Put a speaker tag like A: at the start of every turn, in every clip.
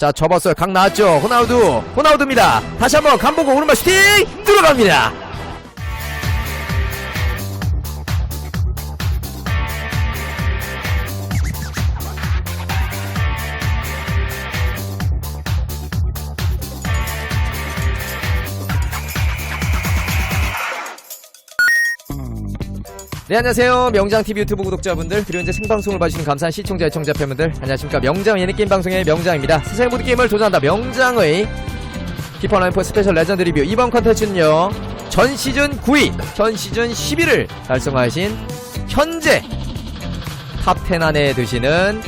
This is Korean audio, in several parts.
A: 자 접었어요. 각 나왔죠? 호나우두. 호나우두입니다. 다시 한번 간 보고 오른발 슈팅! 들어갑니다 네 안녕하세요. 명장TV 유튜브 구독자분들 그리고 이제 생방송을 봐주시는 감사한 시청자 애청자 팬분들 안녕하십니까. 명장 예능게임 방송의 명장입니다. 세상의 모든 게임을 도전한다. 명장의 라이프 스페셜 레전드 리뷰 이번 컨텐츠는요 전 시즌 9위 전 시즌 10위를 달성하신 현재 탑10 안에 드시는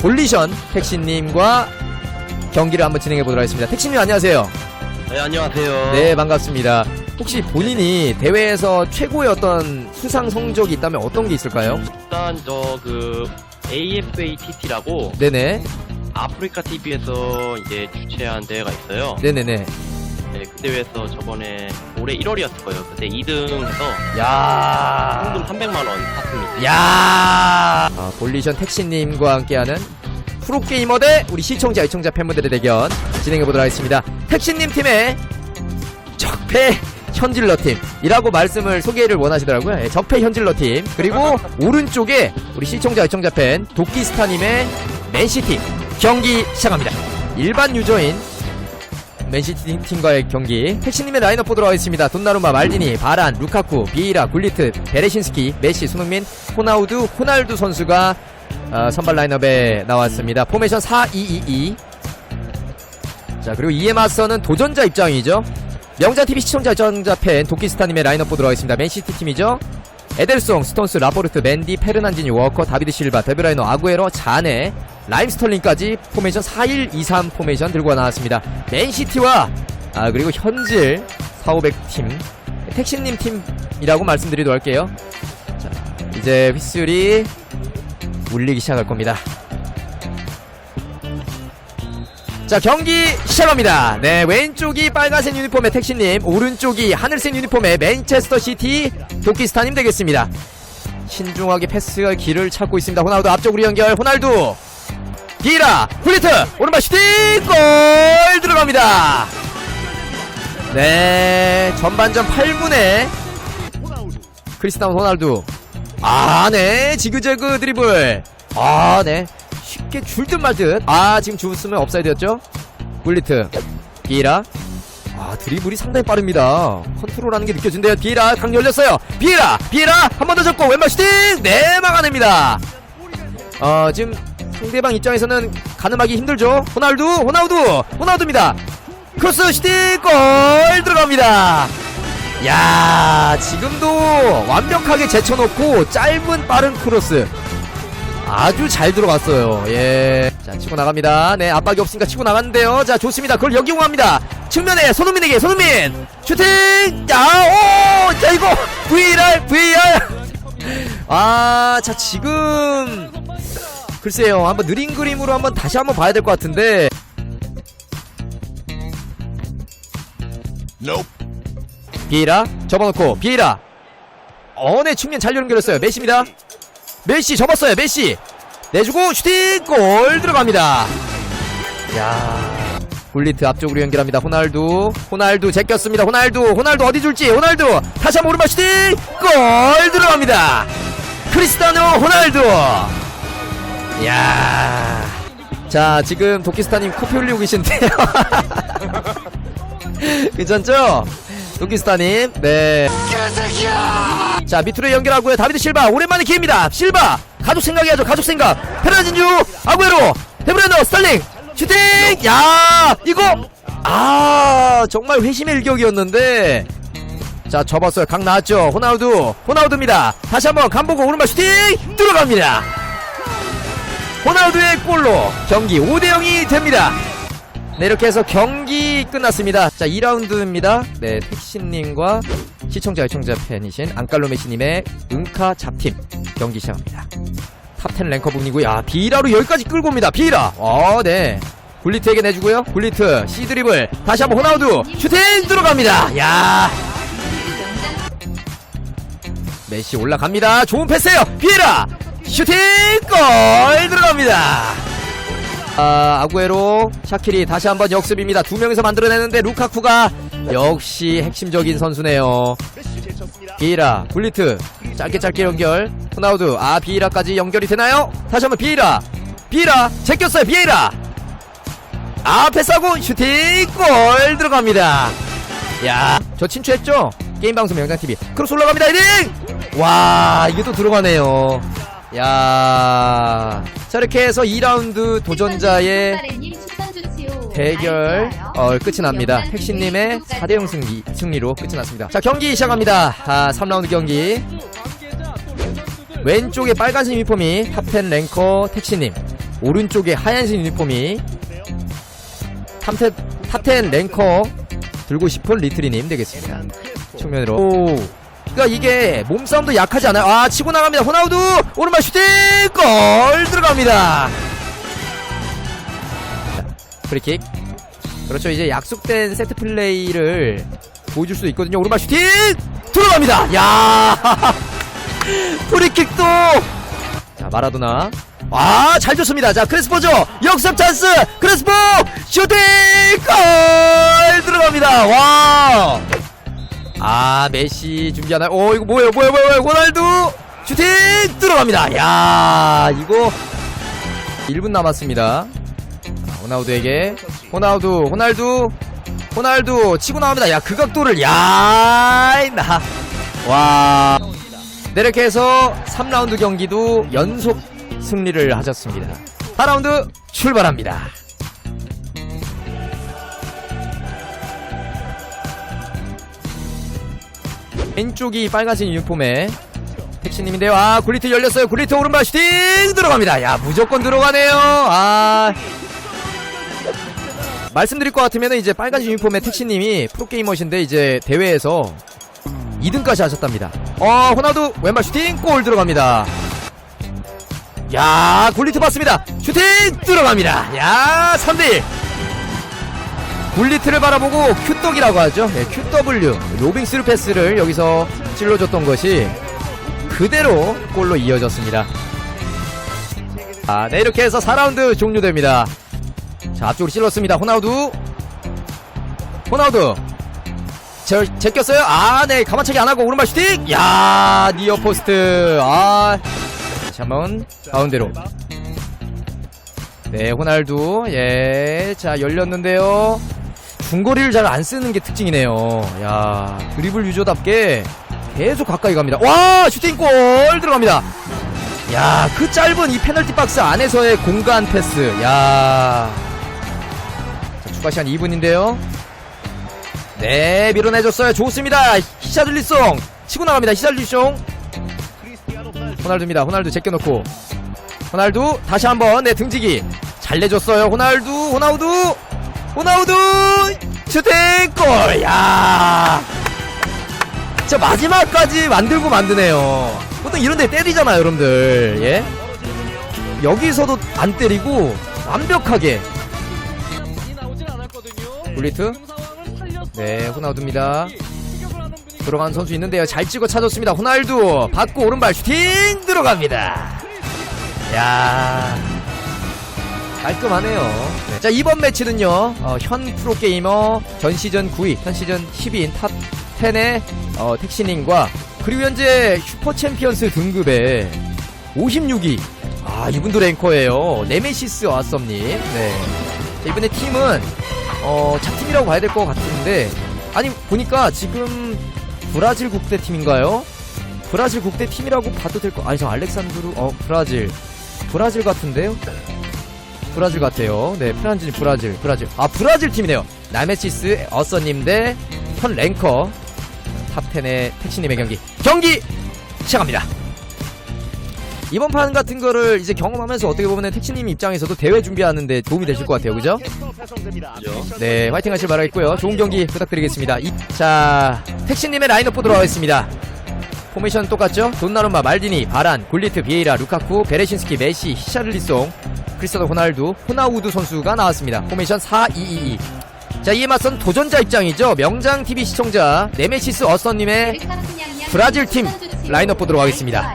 A: 볼리션 택시님과 경기를 한번 진행해 보도록 하겠습니다. 택시님 안녕하세요.
B: 네, 안녕하세요.
A: 네 반갑습니다 혹시 본인이 대회에서 최고의 어떤 수상 성적이 있다면 어떤 게 있을까요?
B: 일단 저 그 AFATT라고
A: 네네
B: 아프리카 TV에서 이제 주최한 대회가 있어요.
A: 네네네
B: 네, 그 대회에서 저번에 올해 1월이었을 거예요. 그때 2등 해서
A: 야
B: 상금 300만 원 탔습니다.
A: 야 아, 볼리션 택시님과 함께하는 프로게이머 대 우리 시청자 애청자 팬분들의 대결 진행해보도록 하겠습니다 택시님 팀의 적폐 현질러 팀이라고 말씀을 소개를 원하시더라고요. 예, 적폐 현질러 팀. 그리고 오른쪽에 우리 시청자 애청자 팬 도끼스타님의 맨시티 경기 시작합니다. 일반 유저인 맨시티 팀과의 경기. 택시님의 라인업 보도록 하겠습니다. 돈나루마 말디니 바란 루카쿠 비이라 굴리트 베레신스키 메시 손흥민 호나우두 호날두 선수가 어, 선발 라인업에 나왔습니다. 포메이션 4-2-2-2 자 그리고 이에 맞서는 도전자 입장이죠 명자TV 시청자 애청자 팬 도끼스타님의 라인업 보도록 하겠습니다 맨시티 팀이죠 에델송, 스톤스, 라포르트, 맨디, 페르난지니, 워커, 다비드 실바, 데브라이너, 아구에로, 자네, 라임스털링까지 포메이션 4-1-2-3 포메이션 들고 나왔습니다. 맨시티와 아 그리고 현질 4,500팀 택시님 팀이라고 말씀드리도록 할게요. 자 이제 휘슬이 울리기 시작할 겁니다. 자 경기 시작합니다. 네 왼쪽이 빨간색 유니폼의 택시님, 오른쪽이 하늘색 유니폼의 맨체스터 시티 도끼스타님 되겠습니다. 신중하게 패스가 길을 찾고 있습니다. 호날두 앞쪽으로 연결. 호날두 디라 굴리트 오른발 슈팅 골 들어갑니다. 네 전반전 8분에 크리스타운 호날두 아네 지그재그 드리블 아네 쉽게 줄듯 말 듯. 아 지금 주스면 업사이드였죠? 굴리트. 비에라. 아 드리블이 상당히 빠릅니다. 컨트롤하는 게 느껴진대요. 비에라 강 열렸어요. 비에라 비에라! 한 번 더 잡고 왼발 슈팅! 네 막아냅니다. 어 지금 상대방 입장에서는 가늠하기 힘들죠? 호날두 호나우두 호나우두입니다. 크로스 슈팅 골 들어갑니다. 야 지금도 완벽하게 제쳐놓고 짧은 빠른 크로스 아주 잘 들어갔어요. 예. 자, 치고 나갑니다. 네, 압박이 없으니까 치고 나갔는데요. 자, 좋습니다. 그걸 역이용합니다. 측면에 손흥민에게 손흥민! 슈팅! 야, 오! 자, 이거! VAR, VAR! 아, 자, 지금. 글쎄요. 한번 느린 그림으로 한번 다시 한번 봐야 될 것 같은데. 비에라, 접어놓고, 비에라. 어네, 측면 잘 연결했어요. 메시입니다. 메시 접었어요 메시. 내주고 슈팅 골 들어갑니다. 야 굴리트 앞쪽으로 연결합니다. 호날두. 호날두 제꼈습니다. 호날두 호날두 어디 줄지? 호날두. 다시 한번 오른발 슈팅 골 들어갑니다. 크리스타노 호날두. 야. 자, 지금 도끼스타님 코피 흘리고 계신데요. 괜찮죠? 도끼스타님, 네. 자 밑으로 연결하고요. 다비드 실바 오랜만에 기회입니다. 실바 가족 생각해야죠. 가족 생각. 페라진주 아구에로 데브레너 스탈링. 슈팅! 야 이거! 아 정말 회심의 일격이었는데. 자 접었어요. 각 나왔죠. 호나우두 호나우두입니다. 다시 한번 간 보고 오른발 슈팅! 들어갑니다. 호나우두의 골로 경기 5대0이 됩니다 네 이렇게 해서 경기 끝났습니다. 자 2라운드입니다. 네 택시님과 시청자 애청자 팬이신 안칼로 메시님의 응카 잡팀 경기 시작합니다. 탑10 랭커 분이고 야 비라로 여기까지 끌고 옵니다. 비라. 어 네. 굴리트에게 내주고요. 굴리트 시드립을 다시 한번 호나우두 슈팅 들어갑니다. 야. 메시 올라갑니다. 좋은 패스예요. 비에라. 슈팅 골 들어갑니다 아, 아구에로, 샤키리 다시 한번 역습입니다. 두 명이서 만들어내는데 루카쿠가 역시 핵심적인 선수네요. 비이라, 굴리트, 짧게 짧게 연결. 호나우드, 아, 비이라까지 연결이 되나요? 다시 한번 비이라, 비이라, 제꼈어요, 비이라. 아, 패스하고 슈팅, 골 들어갑니다. 야, 저 친추했죠? 게임 방송 명장TV. 크로스 올라갑니다, 헤딩! 와, 이게 또 들어가네요. 야, 자, 이렇게 해서 2라운드 도전자의 대결 어, 끝이 납니다. 택시님의 4대0 승리, 승리로 끝이 났습니다. 자 경기 시작합니다. 아, 3라운드 경기 왼쪽에 빨간색 유니폼이 탑10 랭커 택시님 오른쪽에 하얀색 유니폼이 탑10, 탑10 랭커 들고 싶은 리트리님 되겠습니다. 측면으로 오. 그니까 이게 몸싸움도 약하지 않아요. 아 치고 나갑니다. 호나우두 오른발 슈팅 골 들어갑니다. 프리킥. 그렇죠. 이제 약속된 세트 플레이를 보여줄 수 있거든요. 오른발 슈팅! 들어갑니다! 야 프리킥도! 자, 마라도나. 아, 잘 줬습니다. 자, 크레스포죠! 역습 찬스! 크레스포! 슈팅! 골! 들어갑니다! 와! 아, 메시 준비하나요? 오, 이거 뭐예요? 뭐예요? 뭐예요? 호날두! 슈팅! 들어갑니다! 야 이거 1분 남았습니다. 호나우두에게 호나우두 호날두 호날두 치고 나옵니다 야 그 각도를 야나와 네, 이렇게 해서 3라운드 경기도 연속 승리를 하셨습니다 4라운드 출발합니다 왼쪽이 빨간색 유니폼에 택시님인데요 아 굴리트 열렸어요 굴리트 오른발 슈팅 들어갑니다 야 무조건 들어가네요 아 말씀드릴 것 같으면 이제 빨간 유니폼의 택시님이 프로게이머신데 이제 대회에서 2등까지 하셨답니다. 어, 호나우두 왼발 슈팅 골 들어갑니다. 야, 굴리트 봤습니다. 슈팅 들어갑니다. 야, 3대1. 굴리트를 바라보고 큐떡이라고 하죠. 네, QW 로빙 스루 패스를 여기서 찔러줬던 것이 그대로 골로 이어졌습니다. 아, 네, 이렇게 해서 4라운드 종료됩니다. 자 앞쪽으로 찔렀습니다. 호나우두. 호나우두. 제, 제꼈어요? 아 네 가만차기 안 하고 오른발 슈팅! 야 니어 포스트. 아 다시 한번 가운데로. 네 호날두. 예 자 열렸는데요 중거리를 잘 안 쓰는 게 특징이네요 야 드리블 유저답게 계속 가까이 갑니다 와 슈팅골 들어갑니다 야 그 짧은 이 페널티 박스 안에서의 공간 패스 야 자, 추가 시간 2분인데요. 네, 밀어내줬어요. 좋습니다. 히샤들리송. 치고 나갑니다. 히샤들리송. 호날두입니다. 호날두 제껴놓고. 호날두, 다시 한 번, 네, 등지기. 잘 내줬어요. 호날두, 호나우두. 호나우두! 슈팅! 골! 야저 마지막까지 만들고 만드네요. 보통 이런 데 때리잖아요, 여러분들. 예? 여기서도 안 때리고, 완벽하게. 굴리트? 네, 호나우두입니다. 들어간 선수 있는데요. 잘 찍어 찾았습니다. 호날두 받고 오른발 슈팅 들어갑니다. 야 깔끔하네요. 네. 자 이번 매치는요. 어, 현 프로게이머 전 시즌 9위, 현 시즌 10위인 탑 10의 어, 택시님과 그리고 현재 슈퍼 챔피언스 등급의 56위. 아 이분도 랭커예요. 네메시스 아썸님. 네. 자, 이번에 팀은 어, 작팀이라고 봐야 될 것 같은데, 아니, 보니까 지금 브라질 국대팀인가요? 브라질 국대팀이라고 봐도 될 거, 아니, 저 알렉산드루, 어, 브라질. 브라질 같은데요? 브라질 같아요. 네, 프란진 브라질, 브라질. 아, 브라질 팀이네요. 나메시스 어서님 대 현 랭커 탑10의 택시님의 경기. 경기! 시작합니다. 이번 판 같은 거를 이제 경험하면서 어떻게 보면 택시님 입장에서도 대회 준비하는데 도움이 되실 것 같아요. 그죠? 네, 화이팅 하실 바라겠고요. 좋은 경기 부탁드리겠습니다. 이, 자, 택시님의 라인업 보도록 하겠습니다. 포메이션 똑같죠? 돈나룸마, 말디니, 바란, 굴리트, 비에이라, 루카쿠, 베레신스키, 메시, 히샤를리송, 크리스토더 호날두, 호나우두 선수가 나왔습니다. 포메이션 4-2-2-2. 자, 이에 맞선 도전자 입장이죠. 명장TV 시청자, 네메시스 어선님의 브라질 팀 라인업 보도록 하겠습니다.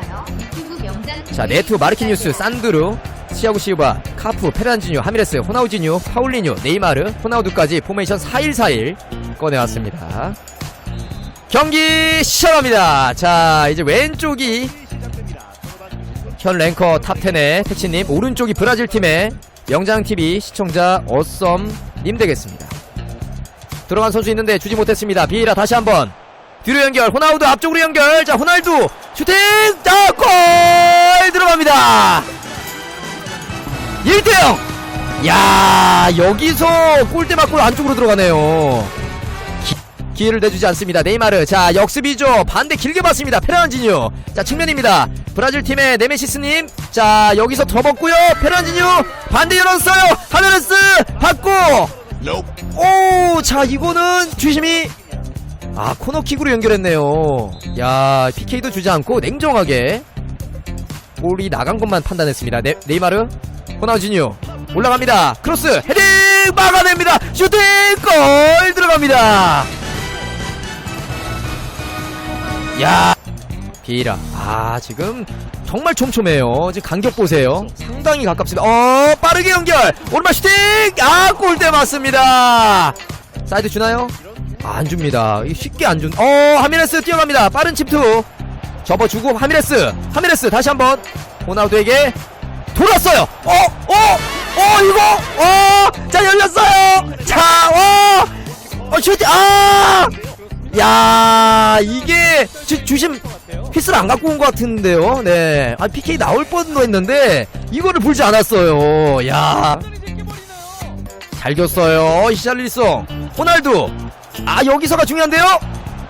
A: 자, 네트, 마르키뉴스, 산드루, 시아고 시우바, 카프, 페란지뉴, 하미레스, 호나우지뉴, 파울리뉴, 네이마르, 호나우두까지 포메이션 4-1-4-1 꺼내왔습니다. 경기 시작합니다. 자, 이제 왼쪽이 현 랭커 탑10의 택시님, 오른쪽이 브라질 팀의 명장TV 시청자 어썸님 되겠습니다. 들어간 선수 있는데 주지 못했습니다. 비에라 다시 한번 뒤로 연결, 호나우두 앞쪽으로 연결. 자, 호날두 슈팅! 자, 골 들어갑니다. 1대0! 야, 여기서 골대 맞고 안쪽으로 들어가네요. 기, 기회를 내주지 않습니다. 네이마르. 자, 역습이죠. 반대 길게 봤습니다. 페란지뉴. 자, 측면입니다. 브라질 팀의 네메시스님. 자, 여기서 접었고요. 페란지뉴. 반대 열었어요. 하메르스 받고. 오, 자, 이거는 주심이 아 코너킥으로 연결했네요 야 PK도 주지 않고 냉정하게 볼이 나간 것만 판단했습니다 네, 네이마르 호나우지뉴 올라갑니다 크로스 헤딩 막아냅니다 슈팅 골 들어갑니다 야 비라 아 지금 정말 촘촘해요 지금 간격 보세요 상당히 가깝습니다 어 빠르게 연결 오른발 슈팅 아 골대 맞습니다 사이드 주나요? 아, 안 줍니다. 쉽게 안 준. 어, 하미레스 뛰어갑니다. 빠른 침투. 접어주고 하미레스. 하미레스 다시 한번 호나우두에게 돌았어요. 어, 어, 어, 이거, 어, 자 열렸어요. 자, 어, 어, 슈팅, 아, 야, 이게 주, 주심 피스를 안 갖고 온 것 같은데요. 네, 아 PK 나올 뻔도 했는데 이거를 불지 않았어요. 야. 잘 겼어요. 히샬리송. 호날두. 아, 여기서가 중요한데요?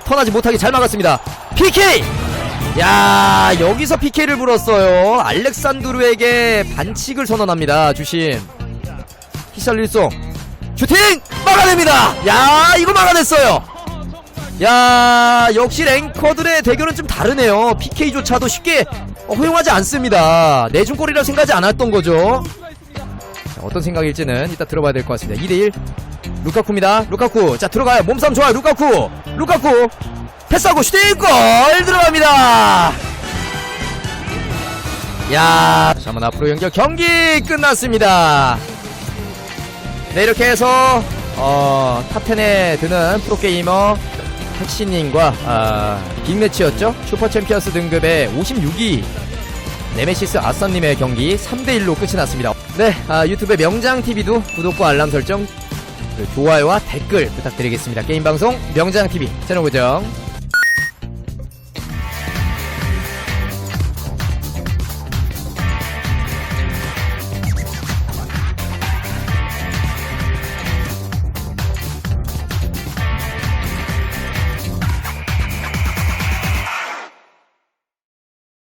A: 턴하지 못하게 잘 막았습니다. PK! 야, 여기서 PK를 불었어요. 알렉산드루에게 반칙을 선언합니다. 주심. 히샬리송. 슈팅! 막아냅니다! 야, 이거 막아냈어요! 야, 역시 랭커들의 대결은 좀 다르네요. PK조차도 쉽게 허용하지 않습니다. 내중골이라 생각하지 않았던 거죠. 자, 어떤 생각일지는 이따 들어봐야 될 것 같습니다. 2대1 루카쿠입니다. 루카쿠 자 들어가요. 몸싸움 좋아요. 루카쿠 루카쿠 패스하고 슈팅골 들어갑니다. 야, 한번 앞으로 연결 경기 끝났습니다. 네 이렇게 해서 어, 탑10에 드는 프로게이머 택시님과 아, 빅매치였죠. 슈퍼 챔피언스 등급의 56위 네메시스 아썸님의 경기 3대1로 끝이 났습니다. 네, 아, 유튜브 명장TV도 구독과 알람 설정, 그 좋아요와 댓글 부탁드리겠습니다. 게임방송 명장TV 채널 고정